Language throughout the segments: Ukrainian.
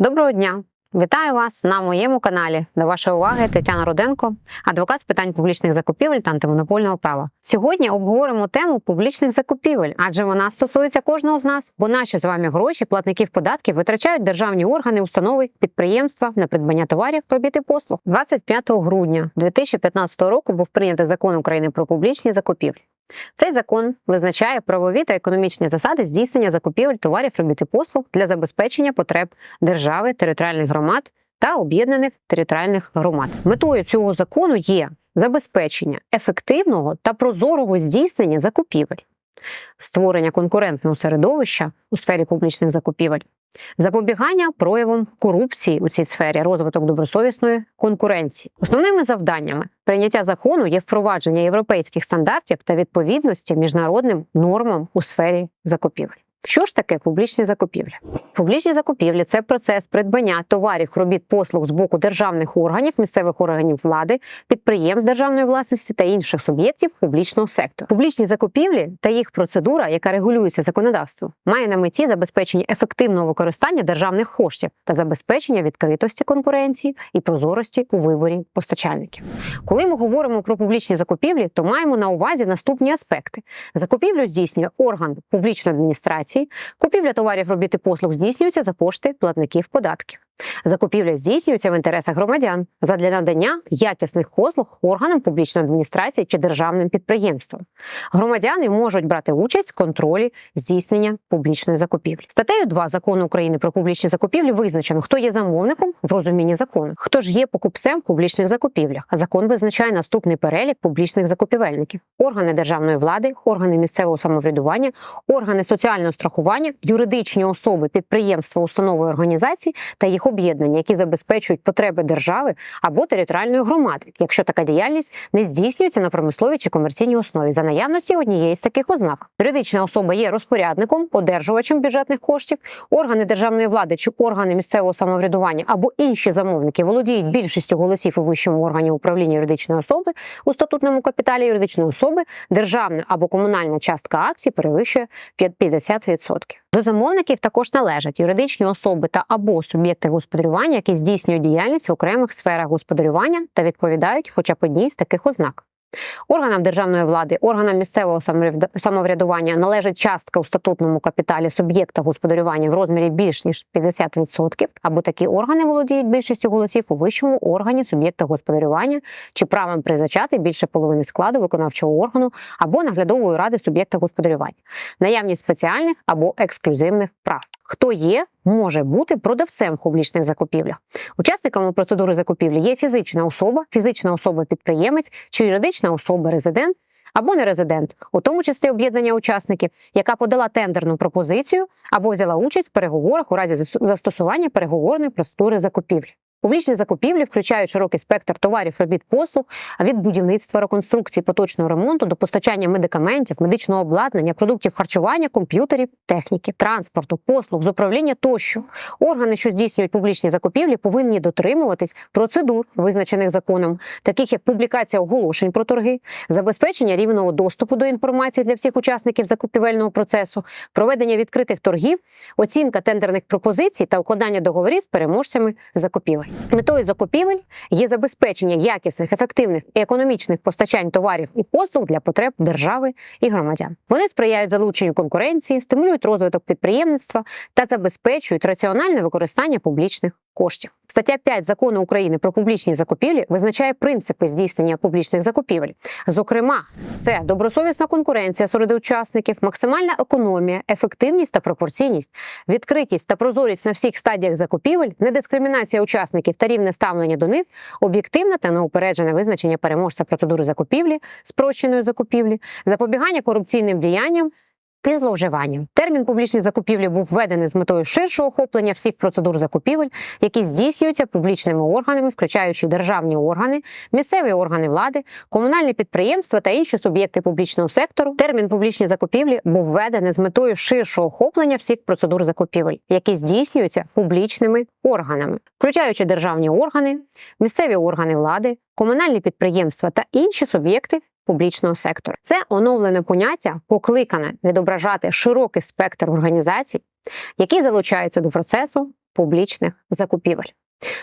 Доброго дня! Вітаю вас на моєму каналі. До вашої уваги Тетяна Руденко, адвокат з питань публічних закупівель та антимонопольного права. Сьогодні обговоримо тему публічних закупівель, адже вона стосується кожного з нас, бо наші з вами гроші, платників податків, витрачають державні органи, установи, підприємства на придбання товарів, робіт і послуг. 25 грудня 2015 року був прийнятий закон України про публічні закупівлі. Цей закон визначає правові та економічні засади здійснення закупівель товарів робіт і послуг для забезпечення потреб держави, територіальних громад та об'єднаних територіальних громад. Метою цього закону є забезпечення ефективного та прозорого здійснення закупівель, створення конкурентного середовища у сфері публічних закупівель, запобігання проявам корупції у цій сфері, розвиток добросовісної конкуренції. Основними завданнями прийняття закону є впровадження європейських стандартів та відповідності міжнародним нормам у сфері закупівель. Що ж таке публічні закупівлі? Публічні закупівлі це процес придбання товарів, робіт, послуг з боку державних органів, місцевих органів влади, підприємств державної власності та інших суб'єктів публічного сектору. Публічні закупівлі та їх процедура, яка регулюється законодавством, має на меті забезпечення ефективного використання державних коштів та забезпечення відкритості конкуренції і прозорості у виборі постачальників. Коли ми говоримо про публічні закупівлі, то маємо на увазі наступні аспекти: закупівлю здійснює орган публічної адміністрації. Купівля товарів робіт і послуг здійснюється за кошти платників податків. Закупівля здійснюється в інтересах громадян задля надання якісних послуг органам публічної адміністрації чи державним підприємствам. Громадяни можуть брати участь в контролі здійснення публічної закупівлі. Статтею 2 закону України про публічні закупівлі визначено, хто є замовником в розумінні закону, хто ж є покупцем в публічних закупівлях. Закон визначає наступний перелік публічних закупівельників: органи державної влади, органи місцевого самоврядування, органи соціального страхування, юридичні особи, підприємства, установи організації та їх об'єднання, які забезпечують потреби держави або територіальної громади, якщо така діяльність не здійснюється на промисловій чи комерційній основі за наявності однієї з таких ознак. Юридична особа є розпорядником, одержувачем бюджетних коштів, органи державної влади чи органи місцевого самоврядування або інші замовники володіють більшістю голосів у вищому органі управління юридичної особи у статутному капіталі юридичної особи, державна або комунальна частка акцій перевищує 50%. До замовників також належать юридичні особи та або суб'єкти господарювання, які здійснюють діяльність в окремих сферах господарювання та відповідають хоча б одній з таких ознак. Органам державної влади, органам місцевого самовряд- самоврядування належить частка у статутному капіталі суб'єкта господарювання в розмірі більш ніж 50%, або такі органи володіють більшістю голосів у вищому органі суб'єкта господарювання чи правом призначати більше половини складу виконавчого органу або наглядової ради суб'єкта господарювання, наявність спеціальних або ексклюзивних прав. Хто є, може бути продавцем в публічних закупівлях. Учасниками процедури закупівлі є фізична особа, фізична особа-підприємець чи юридична особа-резидент або нерезидент, у тому числі об'єднання учасників, яка подала тендерну пропозицію або взяла участь в переговорах у разі застосування переговорної процедури закупівлі. Публічні закупівлі включають широкий спектр товарів, робіт, послуг від будівництва, реконструкції, поточного ремонту до постачання медикаментів, медичного обладнання, продуктів харчування, комп'ютерів, техніки, транспорту, послуг з управління тощо. Органи, що здійснюють публічні закупівлі, повинні дотримуватись процедур, визначених законом, таких як публікація оголошень про торги, забезпечення рівного доступу до інформації для всіх учасників закупівельного процесу, проведення відкритих торгів, оцінка тендерних пропозицій та укладання договорів з переможцями закупівель. Метою закупівель є забезпечення якісних, ефективних і економічних постачань товарів і послуг для потреб держави і громадян. Вони сприяють залученню конкуренції, стимулюють розвиток підприємництва та забезпечують раціональне використання публічних коштів. Стаття 5 закону України про публічні закупівлі визначає принципи здійснення публічних закупівель. Зокрема, це добросовісна конкуренція серед учасників, максимальна економія, ефективність та пропорційність, відкритість та прозорість на всіх стадіях закупівель, недискримінація учасників та рівне ставлення до них, об'єктивне та неупереджене визначення переможця процедури закупівлі, спрощеної закупівлі, запобігання корупційним діянням. І зловживанням. Термін публічні закупівлі був введений з метою ширшого охоплення всіх процедур закупівель, які здійснюються публічними органами, включаючи державні органи, місцеві органи влади, комунальні підприємства та інші суб'єкти публічного сектору. Термін публічні закупівлі був введений з метою ширшого охоплення всіх процедур закупівель, які здійснюються публічними органами, включаючи державні органи, місцеві органи влади, комунальні підприємства та інші суб'єкти публічного сектору. Це оновлене поняття покликане відображати широкий спектр організацій, які залучаються до процесу публічних закупівель.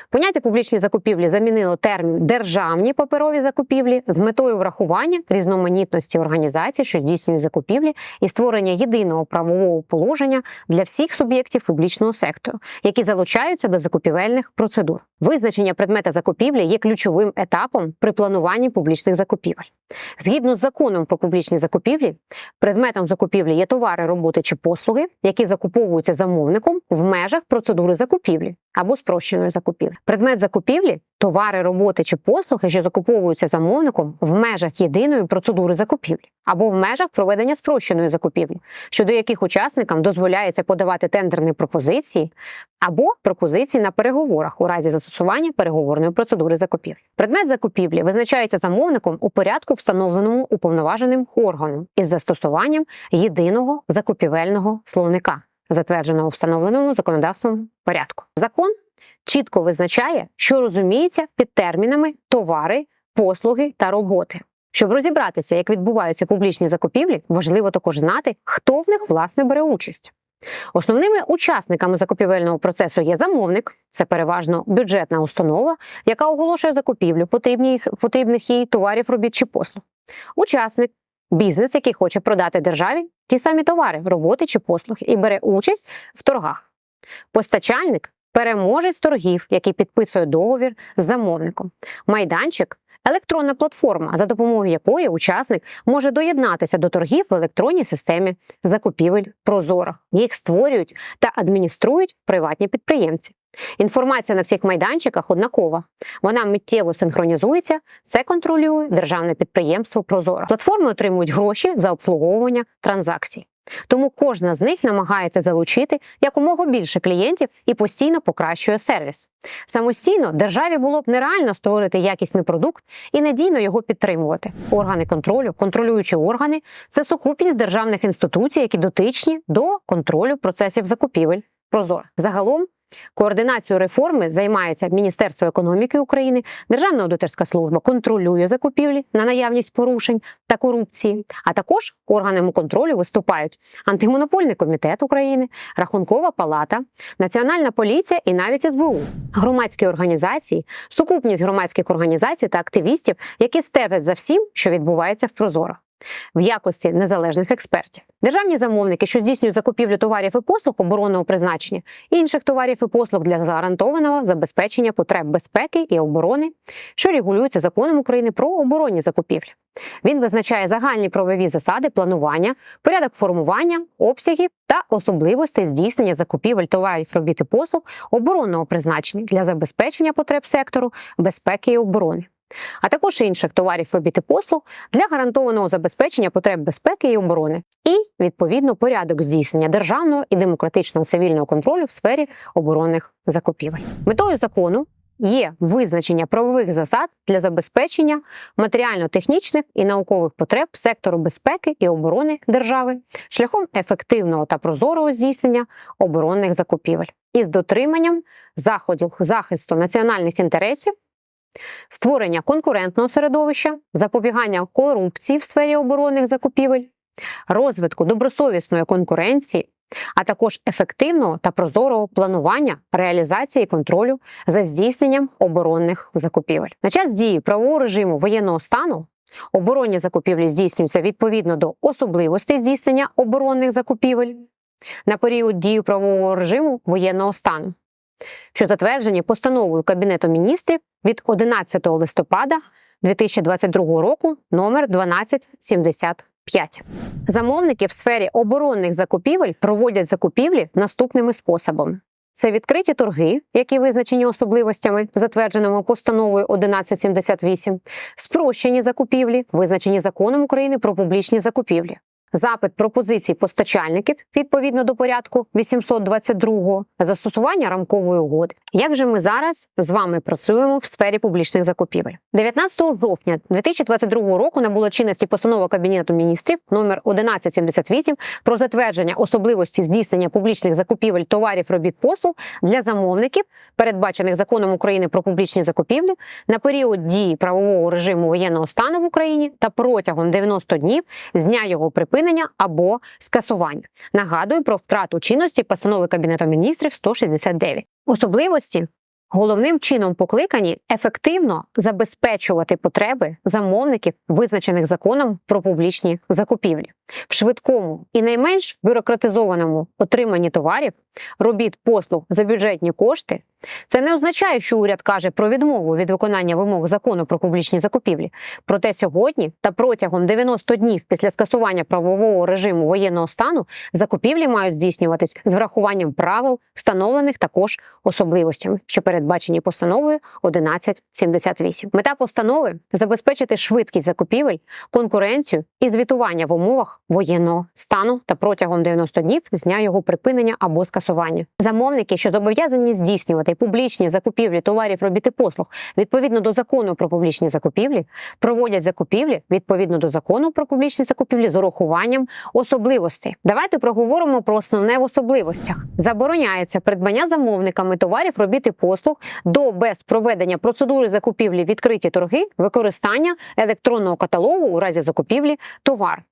Поняття публічні закупівлі замінило термін державні паперові закупівлі з метою врахування різноманітності організацій, що здійснюють закупівлі, і створення єдиного правового положення для всіх суб'єктів публічного сектору, які залучаються до закупівельних процедур. Визначення предмета закупівлі є ключовим етапом при плануванні публічних закупівель. Згідно з законом про публічні закупівлі, предметом закупівлі є товари, роботи чи послуги, які закуповуються замовником в межах процедури закупівлі або спрощеної закупівлі. Предмет закупівлі товари, роботи чи послуги, що закуповуються замовником в межах єдиної процедури закупівлі або в межах проведення спрощеної закупівлі, щодо яких учасникам дозволяється подавати тендерні пропозиції або пропозиції на переговорах у разі застосування переговорної процедури закупівлі. Предмет закупівлі визначається замовником у порядку, встановленому уповноваженим органом із застосуванням єдиного закупівельного словника, затвердженого встановленому законодавством порядку. Закон чітко визначає, що розуміється під термінами товари, послуги та роботи. Щоб розібратися, як відбуваються публічні закупівлі, важливо також знати, хто в них власне бере участь. Основними учасниками закупівельного процесу є замовник, це переважно бюджетна установа, яка оголошує закупівлю потрібних, їй товарів, робіт чи послуг. Учасник бізнес, який хоче продати державі ті самі товари, роботи чи послуги, і бере участь в торгах. Постачальник переможець торгів, який підписує договір з замовником. Майданчик електронна платформа, за допомогою якої учасник може доєднатися до торгів в електронній системі закупівель Прозоро. Їх створюють та адмініструють приватні підприємці. Інформація на всіх майданчиках однакова. Вона миттєво синхронізується. Це контролює державне підприємство Прозоро. Платформи отримують гроші за обслуговування транзакцій. Тому кожна з них намагається залучити якомога більше клієнтів і постійно покращує сервіс. Самостійно державі було б нереально створити якісний продукт і надійно його підтримувати. Органи контролю, контролюючі органи це сукупність державних інституцій, які дотичні до контролю процесів закупівель. Прозоро. Загалом Координацією реформи займається Міністерство економіки України, Державна аудиторська служба контролює закупівлі на наявність порушень та корупції. А також органами контролю виступають антимонопольний комітет України, Рахункова палата, Національна поліція і навіть СБУ, громадські організації, сукупність громадських організацій та активістів, які стежать за всім, що відбувається в Прозоро в якості незалежних експертів. Державні замовники, що здійснюють закупівлю товарів і послуг оборонного призначення, інших товарів і послуг для гарантованого забезпечення потреб безпеки і оборони, що регулюються законом України про оборонні закупівлі. Він визначає загальні правові засади планування, порядок формування, обсягів та особливостей здійснення закупівель товарів робіт і послуг оборонного призначення для забезпечення потреб сектору безпеки і оборони а також інших товарів робіт і послуг для гарантованого забезпечення потреб безпеки і оборони, і відповідно порядок здійснення державного і демократичного цивільного контролю в сфері оборонних закупівель. Метою закону. Є визначення правових засад для забезпечення матеріально-технічних і наукових потреб сектору безпеки і оборони держави шляхом ефективного та прозорого здійснення оборонних закупівель із дотриманням заходів захисту національних інтересів створення конкурентного середовища, запобігання корупції в сфері оборонних закупівель, розвитку добросовісної конкуренції, а також ефективного та прозорого планування, реалізації контролю за здійсненням оборонних закупівель. На час дії правового режиму воєнного стану. Оборонні закупівлі здійснюються відповідно до особливостей здійснення оборонних закупівель на період дії правового режиму воєнного стану що затверджені постановою Кабінету міністрів від 11 листопада 2022 року номер 1275. Замовники в сфері оборонних закупівель проводять закупівлі наступними способами. Це відкриті торги, які визначені особливостями, затвердженими постановою 1178, спрощені закупівлі, визначені законом України про публічні закупівлі, запит пропозицій постачальників відповідно до порядку 822 застосування рамкової угоди. Як же ми зараз з вами працюємо в сфері публічних закупівель? 19 жовтня 2022 року набула чинності постанова Кабінету міністрів номер 1178 про затвердження особливості здійснення публічних закупівель товарів робіт послуг для замовників, передбачених законом України про публічні закупівлі на період дії правового режиму воєнного стану в Україні та протягом 90 днів з дня його припинення припинення або скасування. Нагадую про втрату чинності постанови Кабінету міністрів 169. Особливості головним чином покликані ефективно забезпечувати потреби замовників, визначених законом про публічні закупівлі, в швидкому і найменш бюрократизованому отриманні товарів, робіт послуг за бюджетні кошти. Це не означає, що уряд каже про відмову від виконання вимог закону про публічні закупівлі. Проте сьогодні та протягом 90 днів після скасування правового режиму воєнного стану закупівлі мають здійснюватись з врахуванням правил, встановлених також особливостями, що передбачені постановою 1178. Мета постанови забезпечити швидкість закупівель, конкуренцію і звітування в умовах воєнного стану та протягом 90 днів з дня його припинення або скасування. Замовники, що зобов'язані здійснювати публічні закупівлі товарів, робіт і послуг відповідно до закону про публічні закупівлі, проводять закупівлі відповідно до закону про публічні закупівлі з урахуванням особливостей. Давайте проговоримо про основне в особливостях. Забороняється придбання замовниками товарів, робіт і послуг до без проведення процедури закупівлі відкриті торги, використання електронного каталогу у разі закупівлі товар.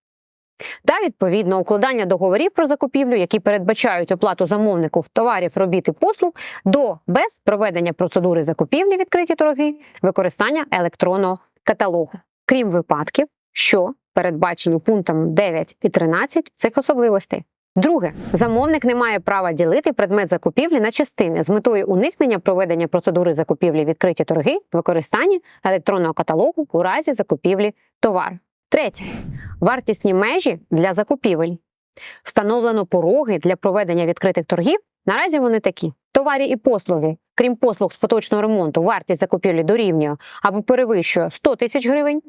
Та відповідно укладання договорів про закупівлю, які передбачають оплату замовнику товарів, робіт і послуг, до без проведення процедури закупівлі відкриті торги, використання електронного каталогу, крім випадків, що передбачені пунктом 9 і 13 цих особливостей. Друге, замовник не має права ділити предмет закупівлі на частини з метою уникнення проведення процедури закупівлі відкриті торги, використання електронного каталогу у разі закупівлі товару. Третє вартісні межі для закупівель. Встановлено пороги для проведення відкритих торгів. Наразі вони такі: товарі і послуги, крім послуг з поточного ремонту, вартість закупівлі дорівнює або перевищує 100 тисяч гривень.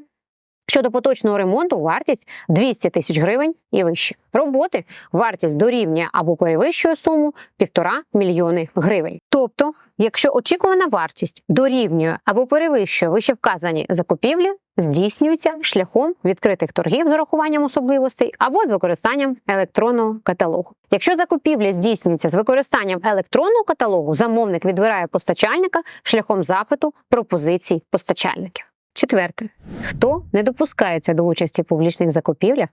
Щодо поточного ремонту, вартість 200 тисяч гривень і вище. Роботи вартість дорівнює або перевищує суму 1,5 мільйони гривень. Тобто, якщо очікувана вартість дорівнює або перевищує вище вказані закупівлі, здійснюється шляхом відкритих торгів з урахуванням особливостей або з використанням електронного каталогу. Якщо закупівля здійснюється з використанням електронного каталогу, замовник відбирає постачальника шляхом запиту пропозицій постачальників. Четверте, хто не допускається до участі в публічних закупівлях,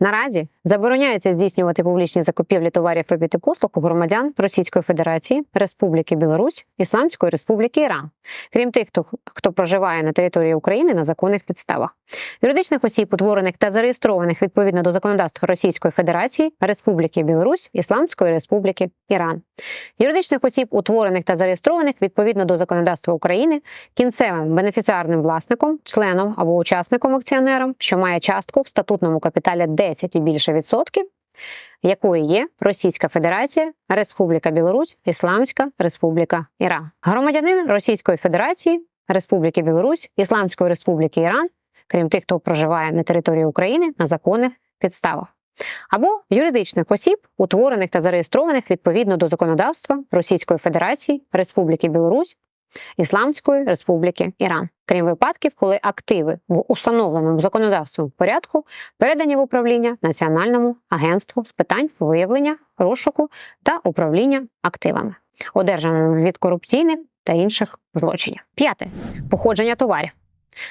наразі забороняється здійснювати публічні закупівлі товарів робіт і послуг у громадян Російської Федерації, Республіки Білорусь, Ісламської Республіки Іран, крім тих, хто, хто проживає на території України на законних підставах, юридичних осіб, утворених та зареєстрованих відповідно до законодавства Російської Федерації, Республіки Білорусь, Ісламської Республіки Іран, юридичних осіб, утворених та зареєстрованих відповідно до законодавства України, кінцевим бенефіціарним власником, членом або учасником акціонером, що має частку в статутному капіталі 10 і більше відсотків, якою є Російська Федерація, Республіка Білорусь, Ісламська Республіка Іран, громадянин Російської Федерації, Республіки Білорусь, Ісламської Республіки Іран, крім тих, хто проживає на території України на законних підставах. Або юридичних осіб, утворених та зареєстрованих відповідно до законодавства Російської Федерації, Республіки Білорусь, Ісламської Республіки Іран, крім випадків, коли активи в установленому законодавством порядку передані в управління Національному агентству з питань виявлення, розшуку та управління активами, одержаними від корупційних та інших злочинів. П'яте походження товарів.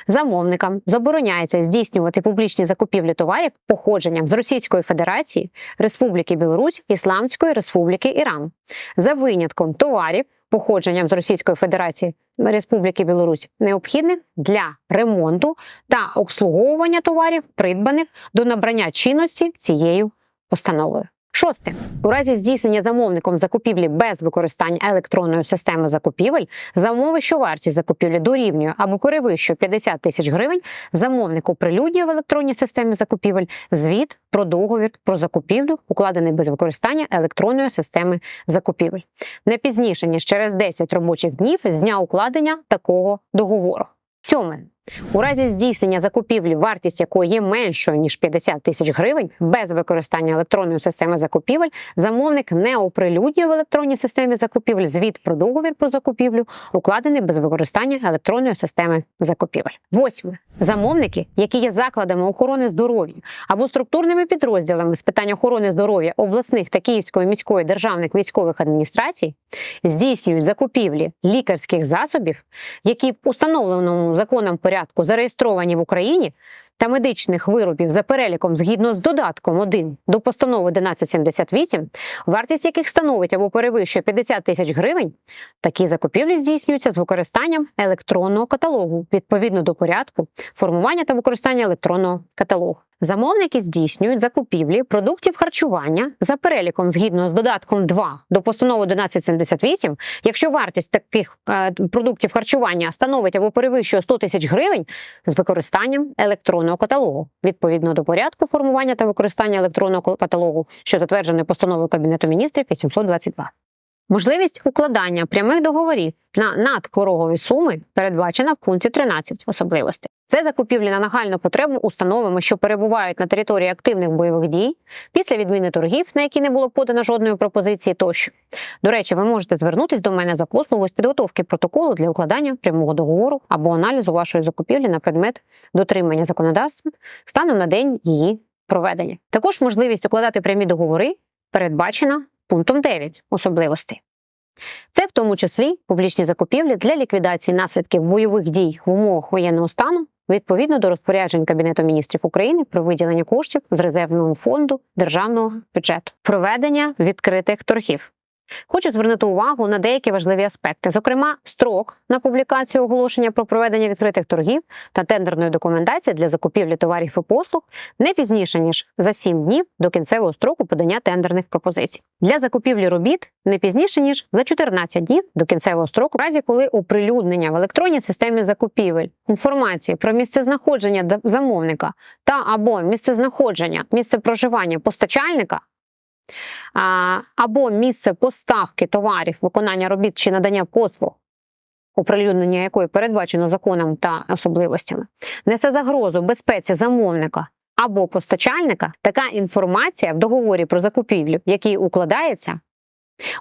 Замовникам забороняється здійснювати публічні закупівлі товарів походженням з Російської Федерації, Республіки Білорусь, Ісламської Республіки Іран, за винятком товарів походженням з Російської Федерації Республіки Білорусь, необхідних для ремонту та обслуговування товарів, придбаних до набрання чинності цією постановою. Шосте у разі здійснення замовником закупівлі без використання електронної системи закупівель за що вартість закупівлі дорівнює або перевищує 50 тисяч гривень, замовник оприлюднює в електронній системі закупівель звіт про договір про закупівлю, укладений без використання електронної системи закупівель, не пізніше ніж через 10 робочих днів з дня укладення такого договору. Сьоме. У разі здійснення закупівлі, вартість якої є меншою ніж 50 тисяч гривень, без використання електронної системи закупівель, замовник не оприлюднює в електронній системі закупівель звіт про договір про закупівлю, укладений без використання електронної системи закупівель. Восьме замовники, які є закладами охорони здоров'я або структурними підрозділами з питань охорони здоров'я обласних та Київської міської державних військових адміністрацій, здійснюють закупівлі лікарських засобів, які в установленому законом порядку зареєстровані в Україні, та медичних виробів за переліком згідно з додатком 1 до постанови 1178, вартість яких становить або перевищує 50 тисяч гривень, такі закупівлі здійснюються з використанням електронного каталогу відповідно до порядку формування та використання електронного каталогу. Замовники здійснюють закупівлі продуктів харчування за переліком згідно з додатком 2 до постанови 1178, якщо вартість таких е, продуктів харчування становить або перевищує 100 тисяч гривень з використанням електронного каталогу відповідно до порядку формування та використання електронного каталогу, що затверджено постановою Кабінету міністрів 822. Можливість укладання прямих договорів на надпорогові суми передбачена в пункті 13 особливостей. Це закупівлі на нагальну потребу установами, що перебувають на території активних бойових дій, після відміни торгів, на які не було подано жодної пропозиції тощо. До речі, ви можете звернутись до мене за послугою з підготовки протоколу для укладання прямого договору або аналізу вашої закупівлі на предмет дотримання законодавства станом на день її проведення. Також можливість укладати прямі договори передбачена пунктом 9 особливостей. Це в тому числі публічні закупівлі для ліквідації наслідків бойових дій в умовах воєнного стану відповідно до розпоряджень Кабінету міністрів України про виділення коштів з резервного фонду державного бюджету, проведення відкритих торгів. Хочу звернути увагу на деякі важливі аспекти, зокрема, строк на публікацію оголошення про проведення відкритих торгів та тендерної документації для закупівлі товарів і послуг не пізніше ніж за 7 днів до кінцевого строку подання тендерних пропозицій. Для закупівлі робіт не пізніше ніж за 14 днів до кінцевого строку, в разі коли оприлюднення в електронній системі закупівель інформації про місцезнаходження д- замовника та або місцезнаходження, місце проживання постачальника або місце поставки товарів, виконання робіт чи надання послуг, оприлюднення якої передбачено законом та особливостями, несе загрозу безпеці замовника або постачальника, така інформація в договорі про закупівлю, який укладається,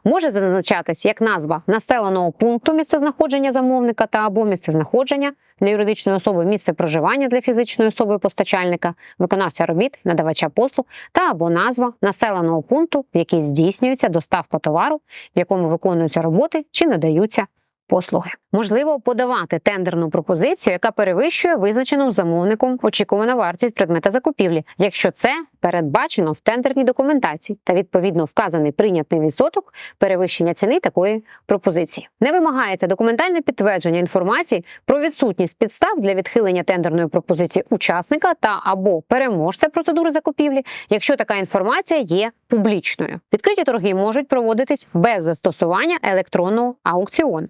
може зазначатись як назва населеного пункту місцезнаходження замовника та або місцезнаходження для юридичної особи, місце проживання для фізичної особи постачальника, виконавця робіт, надавача послуг та або назва населеного пункту, в який здійснюється доставка товару, в якому виконуються роботи чи надаються послуги. Можливо подавати тендерну пропозицію, яка перевищує визначену замовником очікувану вартість предмета закупівлі, якщо це передбачено в тендерній документації та відповідно вказаний прийнятний відсоток перевищення ціни такої пропозиції. Не вимагається документальне підтвердження інформації про відсутність підстав для відхилення тендерної пропозиції учасника та або переможця процедури закупівлі, якщо така інформація є публічною. Відкриті торги можуть проводитись без застосування електронного аукціону.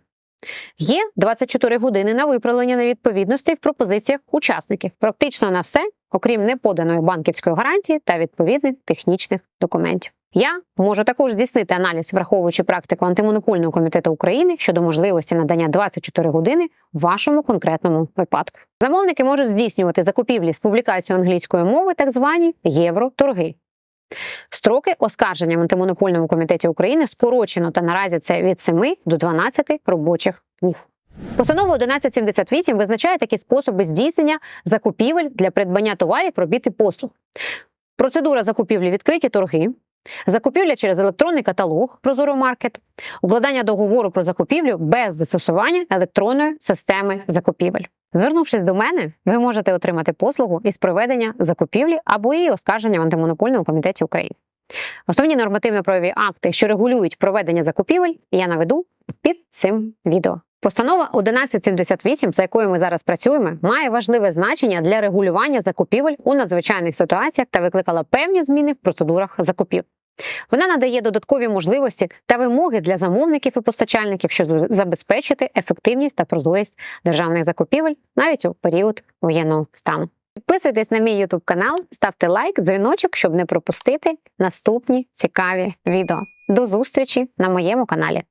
Є 24 години на виправлення невідповідностей в пропозиціях учасників, практично на все, окрім неподаної банківської гарантії та відповідних технічних документів. Я можу також здійснити аналіз, враховуючи практику антимонопольного комітету України щодо можливості надання 24 години вашому конкретному випадку. Замовники можуть здійснювати закупівлі з публікацією англійської мови, так звані євроторги. Строки оскарження в антимонопольному комітеті України скорочено та наразі це від 7 до 12 робочих днів. Постанова 1178 визначає такі способи здійснення закупівель для придбання товарів, робіт і послуг. Процедура закупівлі відкриті торги, закупівля через електронний каталог Прозоромаркет, укладання договору про закупівлю без застосування електронної системи закупівель. Звернувшись до мене, ви можете отримати послугу із проведення закупівлі або її оскарження в антимонопольному комітеті України. Основні нормативно-правові акти, що регулюють проведення закупівель, я наведу під цим відео. Постанова 1178, за якою ми зараз працюємо, має важливе значення для регулювання закупівель у надзвичайних ситуаціях та викликала певні зміни в процедурах закупівель. Вона надає додаткові можливості та вимоги для замовників і постачальників, щоб забезпечити ефективність та прозорість державних закупівель навіть у період воєнного стану. Підписуйтесь на мій YouTube канал, ставте лайк, дзвіночок, щоб не пропустити наступні цікаві відео. До зустрічі на моєму каналі.